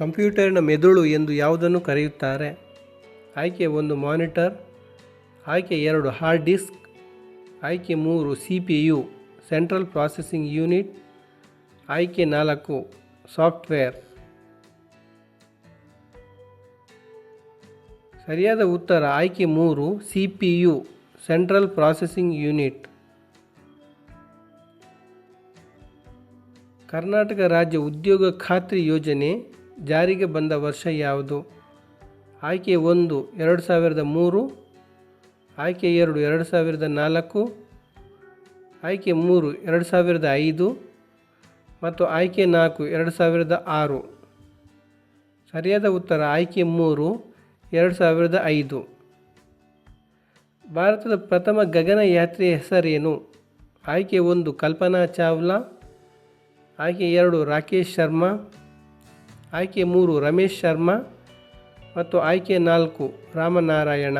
ಕಂಪ್ಯೂಟರ್ನ ಮೆದುಳು ಎಂದು ಯಾವುದನ್ನು ಕರೆಯುತ್ತಾರೆ? ಆಯ್ಕೆ ಒಂದು ಮಾನಿಟರ್, ಆಯ್ಕೆ ಎರಡು ಹಾರ್ಡ್ ಡಿಸ್ಕ್, ಆಯ್ಕೆ ಮೂರು C P U central processing unit, ಆಯ್ಕೆ ನಾಲ್ಕು ಸಾಫ್ಟ್ವೇರ್. ಸರಿಯಾದ ಉತ್ತರ, ಆಯ್ಕೆ ಮೂರು C P U central processing unit. Karnataka ರಾಜ್ಯ ಉದ್ಯೋಗ ಖಾತ್ರಿ ಯೋಜನೆ ಜಾರಿಗೆ ಬಂದ ವರ್ಷ ಯಾವುದು? ಆಯ್ಕೆ ಒಂದು, ಎರಡು ಸಾವಿರದ ಮೂರು. ಆಯ್ಕೆ ಎರಡು ಎರಡು ಸಾವಿರದ ನಾಲ್ಕು. ಆಯ್ಕೆ ಮೂರು, ಎರಡು ಸಾವಿರದ ಐದು. ಮತ್ತು ಆಯ್ಕೆ ನಾಲ್ಕು, ಎರಡು ಸಾವಿರದ ಆರು. ಸರಿಯಾದ ಉತ್ತರ, ಆಯ್ಕೆ ಮೂರು, ಎರಡು ಸಾವಿರದ ಐದು. ಭಾರತದ ಪ್ರಥಮ ಗಗನಯಾತ್ರೆಯ ಹೆಸರೇನು? ಆಯ್ಕೆ ಒಂದು, ಕಲ್ಪನಾ ಚಾವ್ಲಾ. ಆಯ್ಕೆ ಎರಡು, ರಾಕೇಶ್ ಶರ್ಮಾ. ಆಯ್ಕೆ ಮೂರು ರಮೇಶ್ ಶರ್ಮಾ ಮತ್ತು ಆಯ್ಕೆ ನಾಲ್ಕು ರಾಮನಾರಾಯಣ.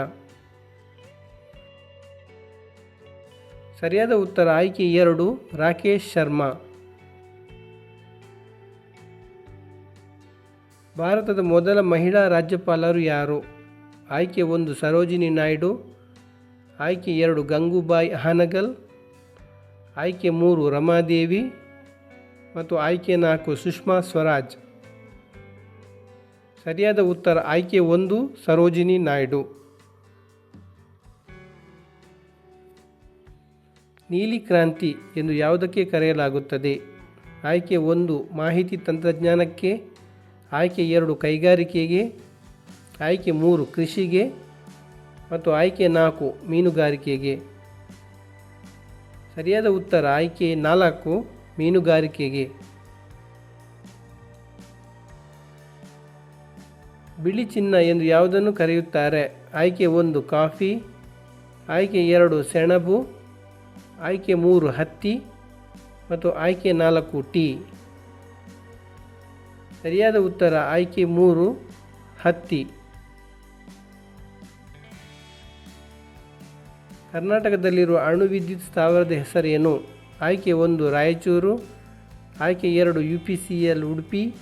ಸರಿಯಾದ ಉತ್ತರ ಆಯ್ಕೆ ಎರಡು ರಾಕೇಶ್ ಶರ್ಮಾ. ಭಾರತದ ಮೊದಲ ಮಹಿಳಾ ರಾಜ್ಯಪಾಲರು ಯಾರು? ಆಯ್ಕೆ ಒಂದು ಸರೋಜಿನಿ ನಾಯ್ಡು, ಆಯ್ಕೆ ಎರಡು ಗಂಗೂಬಾಯಿ ಹಾನಗಲ್, ಆಯ್ಕೆ ಮೂರು ರಮಾದೇವಿ ಮತ್ತು ಆಯ್ಕೆ ನಾಲ್ಕು ಸುಷ್ಮಾ ಸ್ವರಾಜ್. ಸರಿಯಾದ ಉತ್ತರ ಆಯ್ಕೆ ಒಂದು, ಸರೋಜಿನಿ ನಾಯ್ಡು. ನೀಲಿ ಕ್ರಾಂತಿ ಎಂದು ಯಾವುದಕ್ಕೆ ಕರೆಯಲಾಗುತ್ತದೆ? ಆಯ್ಕೆ ಒಂದು, ಮಾಹಿತಿ ತಂತ್ರಜ್ಞಾನಕ್ಕೆ. ಆಯ್ಕೆ ಎರಡು, ಕೈಗಾರಿಕೆಗೆ. ಆಯ್ಕೆ ಮೂರು, ಕೃಷಿಗೆ. ಮತ್ತು ಆಯ್ಕೆ ನಾಲ್ಕು, ಮೀನುಗಾರಿಕೆಗೆ. ಸರಿಯಾದ ಉತ್ತರ, ಆಯ್ಕೆ ನಾಲ್ಕು, ಮೀನುಗಾರಿಕೆಗೆ. ಬಿಳಿ ಚಿನ್ನ ಎಂದು ಯಾವುದನ್ನು ಕರೆಯುತ್ತಾರೆ? ಆಯ್ಕೆ ಒಂದು, ಕಾಫಿ. ಆಯ್ಕೆ ಎರಡು, ಸೆಣಬು. ಆಯ್ಕೆ ಮೂರು, ಹತ್ತಿ. ಮತ್ತು ಆಯ್ಕೆ ನಾಲ್ಕು, ಟೀ. ಸರಿಯಾದ ಉತ್ತರ, ಆಯ್ಕೆ ಮೂರು, ಹತ್ತಿ. ಕರ್ನಾಟಕದಲ್ಲಿರುವ ಅಣು ವಿದ್ಯುತ್ ಸ್ಥಾವರದ ಹೆಸರೇನು? ಆಯ್ಕೆ ಒಂದು, ರಾಯಚೂರು. ಆಯ್ಕೆ ಎರಡು, U P C L, Udupi.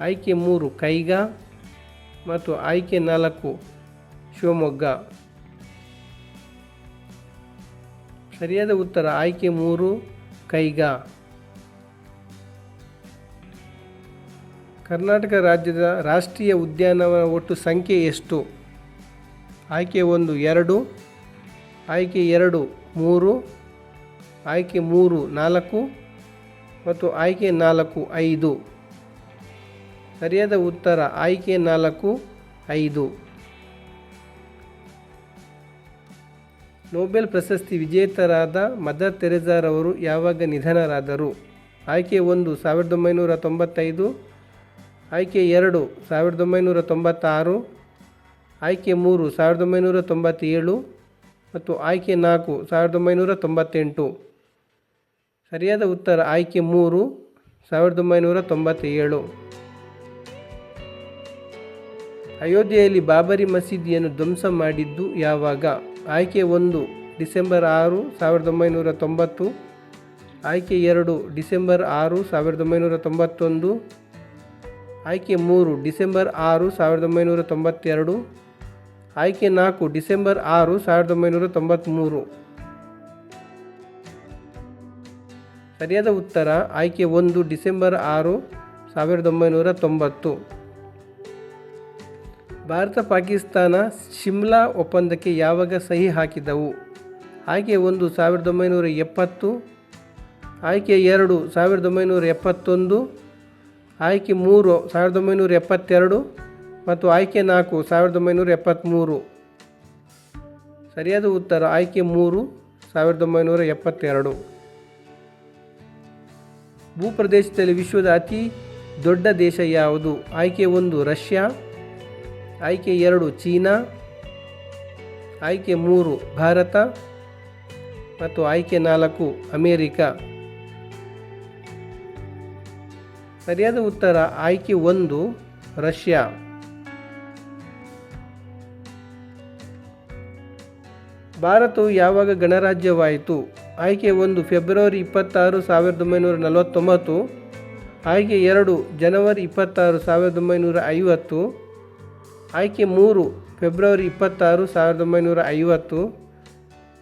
ಆಯ್ಕೆ ಮೂರು, ಕೈಗಾ. ಮತ್ತು ಆಯ್ಕೆ ನಾಲ್ಕು, ಶಿವಮೊಗ್ಗ. ಸರಿಯಾದ ಉತ್ತರ, ಆಯ್ಕೆ ಮೂರು, ಕೈಗಾ. ಕರ್ನಾಟಕ ರಾಜ್ಯದ ರಾಷ್ಟ್ರೀಯ ಉದ್ಯಾನವನ ಒಟ್ಟು ಸಂಖ್ಯೆ ಎಷ್ಟು? ಆಯ್ಕೆ ಒಂದು, ಎರಡು. ಆಯ್ಕೆ ಎರಡು, ಮೂರು. ಆಯ್ಕೆ ಮೂರು, ನಾಲ್ಕು. ಮತ್ತು ಆಯ್ಕೆ ನಾಲ್ಕು, ಐದು. ಸರಿಯಾದ ಉತ್ತರ ಆಯ್ಕೆ ನಾಲ್ಕು, ಐದು. ನೊಬೆಲ್ ಪ್ರಶಸ್ತಿ ವಿಜೇತರಾದ ಮದರ್ ತೆರೆಜಾರವರು ಯಾವಾಗ ನಿಧನರಾದರು? ಆಯ್ಕೆ ಒಂದು, ಸಾವಿರದ ಒಂಬೈನೂರ ತೊಂಬತ್ತೈದು. ಆಯ್ಕೆ ಎರಡು, ಸಾವಿರದ ಒಂಬೈನೂರ ತೊಂಬತ್ತಾರು. ಆಯ್ಕೆ ಮೂರು, ಸಾವಿರದ ಒಂಬೈನೂರ ತೊಂಬತ್ತೇಳು. ಮತ್ತು ಆಯ್ಕೆ ನಾಲ್ಕು, ಸಾವಿರದ ಒಂಬೈನೂರ ತೊಂಬತ್ತೆಂಟು. ಸರಿಯಾದ ಉತ್ತರ ಆಯ್ಕೆ ಮೂರು, ಸಾವಿರದ ಒಂಬೈನೂರ ತೊಂಬತ್ತೇಳು. ಅಯೋಧ್ಯೆಯಲ್ಲಿ ಬಾಬರಿ ಮಸೀದಿಯನ್ನು ಧ್ವಂಸ ಮಾಡಿದ್ದು ಯಾವಾಗ? ಆಯ್ಕೆ ಒಂದು, ಡಿಸೆಂಬರ್ ಆರು, ಸಾವಿರದ ಒಂಬೈನೂರ ತೊಂಬತ್ತು. ಆಯ್ಕೆ ಎರಡು, ಡಿಸೆಂಬರ್ ಆರು, ಸಾವಿರದ ಒಂಬೈನೂರ ತೊಂಬತ್ತೊಂದು. ಆಯ್ಕೆ ಮೂರು, ಡಿಸೆಂಬರ್ ಆರು, ಸಾವಿರದ ಒಂಬೈನೂರ ತೊಂಬತ್ತೆರಡು. ಆಯ್ಕೆ ನಾಲ್ಕು, ಡಿಸೆಂಬರ್ ಆರು, ಸಾವಿರದ ಒಂಬೈನೂರ ತೊಂಬತ್ತ್ಮೂರು. ಸರಿಯಾದ ಉತ್ತರ, ಆಯ್ಕೆ ಒಂದು, ಡಿಸೆಂಬರ್ ಆರು, ಸಾವಿರದ ಒಂಬೈನೂರ ತೊಂಬತ್ತು. ಭಾರತ ಪಾಕಿಸ್ತಾನ ಶಿಮ್ಲಾ ಒಪ್ಪಂದಕ್ಕೆ ಯಾವಾಗ ಸಹಿ ಹಾಕಿದ್ದವು ಆಯ್ಕೆ ಒಂದು, ಸಾವಿರದ ಒಂಬೈನೂರ ಎಪ್ಪತ್ತು. ಆಯ್ಕೆ ಎರಡು, ಸಾವಿರದ ಒಂಬೈನೂರ ಎಪ್ಪತ್ತೊಂದು. ಆಯ್ಕೆ ಮೂರು, ಸಾವಿರದ ಒಂಬೈನೂರ ಎಪ್ಪತ್ತೆರಡು. ಮತ್ತು ಆಯ್ಕೆ ನಾಲ್ಕು, ಸಾವಿರದ ಒಂಬೈನೂರ ಎಪ್ಪತ್ತ್ಮೂರು. ಸರಿಯಾದ ಉತ್ತರ, ಆಯ್ಕೆ ಮೂರು, ಸಾವಿರದ ಒಂಬೈನೂರ ಎಪ್ಪತ್ತೆರಡು. ಭೂಪ್ರದೇಶದಲ್ಲಿ ವಿಶ್ವದ ಅತಿ ದೊಡ್ಡ ದೇಶ ಯಾವುದು? ಆಯ್ಕೆ ಒಂದು, ರಷ್ಯಾ. ಆಯ್ಕೆ ಎರಡು ಚೀನಾ, ಆಯ್ಕೆ ಮೂರು ಭಾರತ ಮತ್ತು ಆಯ್ಕೆ ನಾಲ್ಕು ಅಮೇರಿಕಾ. ಸರಿಯಾದ ಉತ್ತರ ಆಯ್ಕೆ ಒಂದು ರಷ್ಯಾ. ಭಾರತವು ಯಾವಾಗ ಗಣರಾಜ್ಯವಾಯಿತು? ಆಯ್ಕೆ ಒಂದು ಫೆಬ್ರವರಿ ಇಪ್ಪತ್ತಾರು ಸಾವಿರದ ಒಂಬೈನೂರ ನಲವತ್ತೊಂಬತ್ತು, ಆಯ್ಕೆ ಎರಡು ಜನವರಿ ಇಪ್ಪತ್ತಾರು ಸಾವಿರದ ಒಂಬೈನೂರ ಐವತ್ತು ಆಯ್ಕೆ ಮೂರು, ಫೆಬ್ರವರಿ ಇಪ್ಪತ್ತಾರು, ಸಾವಿರದ ಒಂಬೈನೂರ ಐವತ್ತು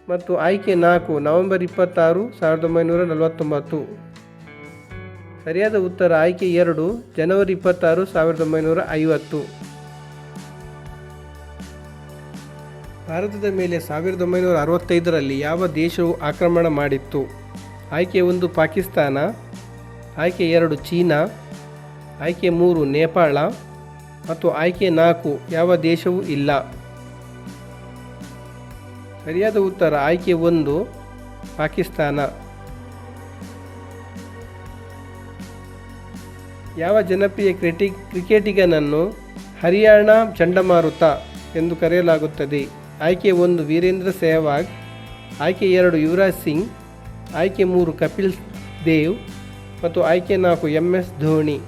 ಮತ್ತು ಆಯ್ಕೆ ನಾಲ್ಕು, ನವೆಂಬರ್ ಇಪ್ಪತ್ತಾರು, ಸಾವಿರದ ಒಂಬೈನೂರ ನಲವತ್ತೊಂಬತ್ತು. ಸರಿಯಾದ ಉತ್ತರ, ಆಯ್ಕೆ ಎರಡು, ಜನವರಿ ಇಪ್ಪತ್ತಾರು, ಸಾವಿರದ ಒಂಬೈನೂರ ಐವತ್ತು. ಭಾರತದ ಮೇಲೆ ಸಾವಿರದ ಒಂಬೈನೂರ ಅರವತ್ತೈದರಲ್ಲಿ ಯಾವ ದೇಶವು ಆಕ್ರಮಣ ಮಾಡಿತ್ತು? ಆಯ್ಕೆ ಒಂದು, ಪಾಕಿಸ್ತಾನ. ಆಯ್ಕೆ ಎರಡು, ಚೀನಾ. ಆಯ್ಕೆ ಮೂರು, ನೇಪಾಳ. ಮತ್ತು ಆಯ್ಕೆ ನಾಲ್ಕು, ಯಾವ ದೇಶವೂ ಇಲ್ಲ. ಸರಿಯಾದ ಉತ್ತರ, ಆಯ್ಕೆ ಒಂದು, ಪಾಕಿಸ್ತಾನ. ಯಾವ ಜನಪ್ರಿಯ ಕ್ರಿಟಿ, ಕ್ರಿಕೆಟಿಗನನ್ನು ಹರಿಯಾಣ ಚಂಡಮಾರುತ ಎಂದು ಕರೆಯಲಾಗುತ್ತದೆ? ಆಯ್ಕೆ ಒಂದು, ವೀರೇಂದ್ರ ಸೆಹವಾಗ್. ಆಯ್ಕೆ ಎರಡು, ಯುವರಾಜ್ ಸಿಂಗ್. ಆಯ್ಕೆ ಮೂರು, ಕಪಿಲ್ ದೇವ್. ಮತ್ತು ಆಯ್ಕೆ ನಾಲ್ಕು, ಎಂ ಎಸ್ ಧೋನಿ.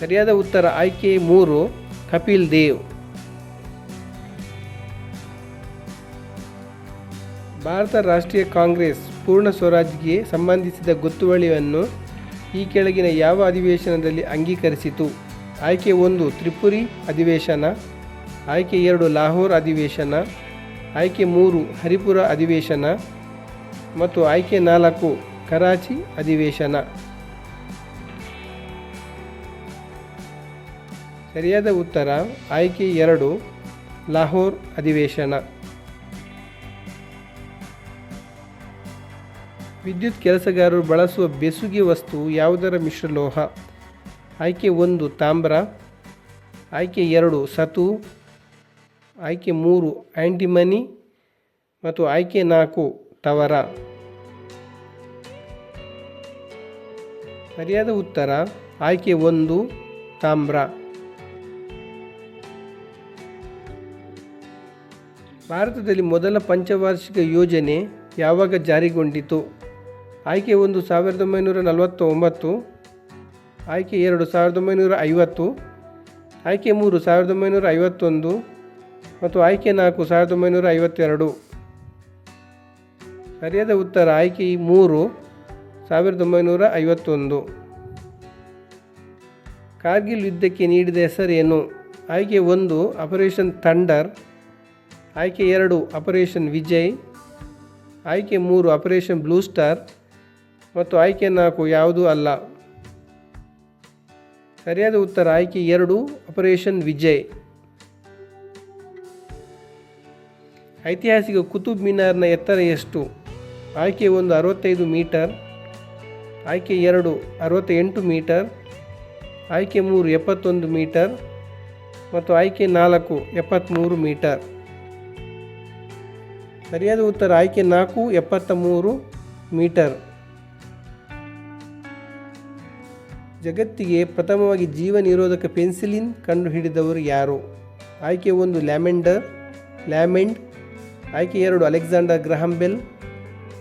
ಸರಿಯಾದ ಉತ್ತರ ಆಯ್ಕೆ ಮೂರು, ಕಪಿಲ್ ದೇವ್. ಭಾರತ ರಾಷ್ಟ್ರೀಯ ಕಾಂಗ್ರೆಸ್ ಪೂರ್ಣ ಸ್ವರಾಜ್ಗೆ ಸಂಬಂಧಿಸಿದ ಗೊತ್ತುವಳಿಯನ್ನು ಈ ಕೆಳಗಿನ ಯಾವ ಅಧಿವೇಶನದಲ್ಲಿ ಅಂಗೀಕರಿಸಿತು? ಆಯ್ಕೆ ಒಂದು, ತ್ರಿಪುರಿ ಅಧಿವೇಶನ. ಆಯ್ಕೆ ಎರಡು, ಲಾಹೋರ್ ಅಧಿವೇಶನ. ಆಯ್ಕೆ ಮೂರು, ಹರಿಪುರ ಅಧಿವೇಶನ. ಮತ್ತು ಆಯ್ಕೆ ನಾಲ್ಕು, ಕರಾಚಿ ಅಧಿವೇಶನ. ಸರಿಯಾದ ಉತ್ತರ ಆಯ್ಕೆ ಎರಡು, ಲಾಹೋರ್ ಅಧಿವೇಶನ. ವಿದ್ಯುತ್ ಕೆಲಸಗಾರರು ಬಳಸುವ ಬೆಸುಗೆ ವಸ್ತು ಯಾವುದರ ಮಿಶ್ರಲೋಹ ಆಯ್ಕೆ ಒಂದು, ತಾಮ್ರ. ಆಯ್ಕೆ ಎರಡು, ಸತು. ಆಯ್ಕೆ ಮೂರು ಆ್ಯಂಟಿಮನಿ ಮತ್ತು ಆಯ್ಕೆ ನಾಲ್ಕು, ತವರ. ಸರಿಯಾದ ಉತ್ತರ ಆಯ್ಕೆ ಒಂದು, ತಾಮ್ರ. ಭಾರತದಲ್ಲಿ ಮೊದಲ ಪಂಚವಾರ್ಷಿಕ ಯೋಜನೆ ಯಾವಾಗ ಜಾರಿಗೊಂಡಿತು? ಆಯ್ಕೆ ಒಂದು ಸಾವಿರದ ಒಂಬೈನೂರ ನಲವತ್ತ ಒಂಬತ್ತು ಆಯ್ಕೆ ಎರಡು ಸಾವಿರದ ಒಂಬೈನೂರ ಐವತ್ತು, ಆಯ್ಕೆ ಮೂರು ಸಾವಿರದ ಒಂಬೈನೂರ ಐವತ್ತೊಂದು ಮತ್ತು ಆಯ್ಕೆ ನಾಲ್ಕು ಸಾವಿರದ ಒಂಬೈನೂರ ಐವತ್ತೆರಡು. ಸರಿಯಾದ ಉತ್ತರ ಆಯ್ಕೆ ಮೂರು ಸಾವಿರದ ಒಂಬೈನೂರ ಐವತ್ತೊಂದು. ಕಾರ್ಗಿಲ್ ಯುದ್ಧಕ್ಕೆ ನೀಡಿದ ಹೆಸರೇನು? ಆಯ್ಕೆ ಒಂದು ಆಪರೇಷನ್ ಥಂಡರ್ ಆಯ್ಕೆ ಎರಡು ಆಪರೇಷನ್ ವಿಜಯ್ ಆಯ್ಕೆ ಮೂರು ಆಪರೇಷನ್ ಬ್ಲೂ ಸ್ಟಾರ್ ಮತ್ತು ಆಯ್ಕೆ ನಾಲ್ಕು, ಯಾವುದೂ ಅಲ್ಲ. ಸರಿಯಾದ ಉತ್ತರ, ಆಯ್ಕೆ ಎರಡು ಆಪರೇಷನ್ ವಿಜಯ್ ಐತಿಹಾಸಿಕ ಕುತುಬ್ ಮಿನಾರ್ನ ಎತ್ತರ ಎಷ್ಟು? ಆಯ್ಕೆ ಒಂದು, ಅರವತ್ತೈದು ಮೀಟರ್. ಆಯ್ಕೆ ಎರಡು, ಅರವತ್ತೆಂಟು ಮೀಟರ್. ಆಯ್ಕೆ ಮೂರು, ಎಪ್ಪತ್ತೊಂದು ಮೀಟರ್. ಮತ್ತು ಆಯ್ಕೆ ನಾಲ್ಕು ಎಪ್ಪತ್ತ್ಮೂರು ಮೀಟರ್. ಸರಿಯಾದ ಉತ್ತರ ಆಯ್ಕೆ ನಾಲ್ಕು ಎಪ್ಪತ್ತ ಮೂರು ಮೀಟರ್. ಜಗತ್ತಿಗೆ ಪ್ರಥಮವಾಗಿ ಜೀವ ನಿರೋಧಕ ಪೆನ್ಸಿಲಿನ್ ಕಂಡುಹಿಡಿದವರು ಯಾರು? ಆಯ್ಕೆ ಒಂದು ಲ್ಯಾಮೆಂಡರ್, ಲ್ಯಾಮೆಂಡ್. ಆಯ್ಕೆ ಎರಡು ಅಲೆಕ್ಸಾಂಡರ್ ಗ್ರಹಂಬೆಲ್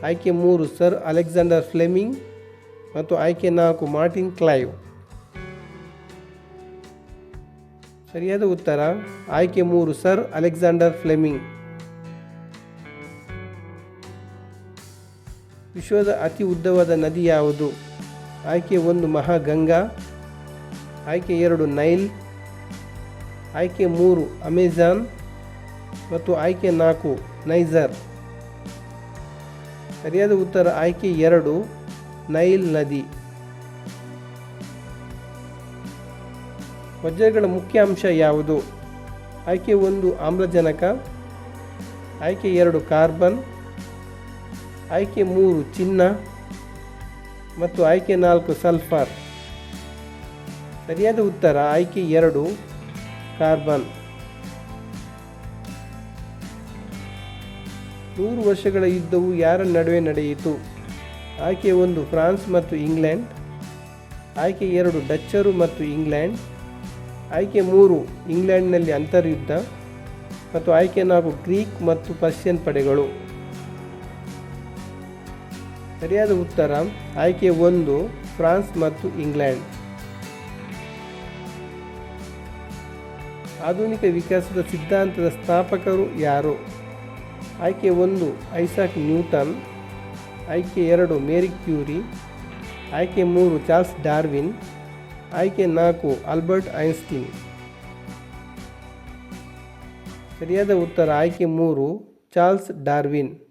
ಆಯ್ಕೆ ಮೂರು ಸರ್ ಅಲೆಕ್ಸಾಂಡರ್ ಫ್ಲೆಮಿಂಗ್. ಮತ್ತು ಆಯ್ಕೆ ನಾಲ್ಕು ಮಾರ್ಟಿನ್ ಕ್ಲೈವ್. ಸರಿಯಾದ ಉತ್ತರ ಆಯ್ಕೆ ಮೂರು ಸರ್ ಅಲೆಕ್ಸಾಂಡರ್ ಫ್ಲೆಮಿಂಗ್. ವಿಶ್ವದ ಅತಿ ಉದ್ದವಾದ ನದಿ ಯಾವುದು? ಆಯ್ಕೆ ಒಂದು ಮಹಾಗಂಗಾ, ಆಯ್ಕೆ ಎರಡು ನೈಲ್, ಆಯ್ಕೆ ಮೂರು ಅಮೆಜಾನ್ ಮತ್ತು ಆಯ್ಕೆ ನಾಲ್ಕು ನೈಜರ್. ಸರಿಯಾದ ಉತ್ತರ, ಆಯ್ಕೆ ಎರಡು ನೈಲ್ ನದಿ. ವಜ್ರಗಳ ಮುಖ್ಯ ಅಂಶ ಯಾವುದು? ಆಯ್ಕೆ ಒಂದು ಆಮ್ಲಜನಕ, ಆಯ್ಕೆ ಎರಡು ಕಾರ್ಬನ್ ಆಯ್ಕೆ ಮೂರು ಚಿನ್ನ ಮತ್ತು ಆಯ್ಕೆ ನಾಲ್ಕು ಸಲ್ಫರ್. ಸರಿಯಾದ ಉತ್ತರ, ಆಯ್ಕೆ ಎರಡು ಕಾರ್ಬನ್. ನೂರು ವರ್ಷಗಳ ಯುದ್ಧವು ಯಾರ ನಡುವೆ ನಡೆಯಿತು? ಆಯ್ಕೆ ಒಂದು, ಫ್ರಾನ್ಸ್ ಮತ್ತು ಇಂಗ್ಲೆಂಡ್. ಆಯ್ಕೆ ಎರಡು, ಡಚ್ಚರು ಮತ್ತು ಇಂಗ್ಲೆಂಡ್. ಆಯ್ಕೆ ಮೂರು, ಇಂಗ್ಲೆಂಡ್ನಲ್ಲಿ ಅಂತರ್ಯುದ್ಧ. ಮತ್ತು ಆಯ್ಕೆ ನಾಲ್ಕು, ಗ್ರೀಕ್ ಮತ್ತು ಪರ್ಷಿಯನ್ ಪಡೆಗಳು. ಸರಿಯಾದ ಉತ್ತರ ಆಯ್ಕೆ ಒಂದು, ಫ್ರಾನ್ಸ್ ಮತ್ತು ಇಂಗ್ಲೆಂಡ್. ಆಧುನಿಕ ವಿಕಾಸದ ಸಿದ್ಧಾಂತದ ಸ್ಥಾಪಕರು ಯಾರು? ಆಯ್ಕೆ ಒಂದು, ಐಸಾಕ್ ನ್ಯೂಟನ್. ಆಯ್ಕೆ ಎರಡು, ಮೇರಿ ಕ್ಯೂರಿ. ಆಯ್ಕೆ ಮೂರು, ಚಾರ್ಲ್ಸ್ ಡಾರ್ವಿನ್. ಆಯ್ಕೆ ನಾಲ್ಕು, ಆಲ್ಬರ್ಟ್ ಐನ್ಸ್ಟೀನ್. ಸರಿಯಾದ ಉತ್ತರ ಆಯ್ಕೆ ಮೂರು, ಚಾರ್ಲ್ಸ್ ಡಾರ್ವಿನ್.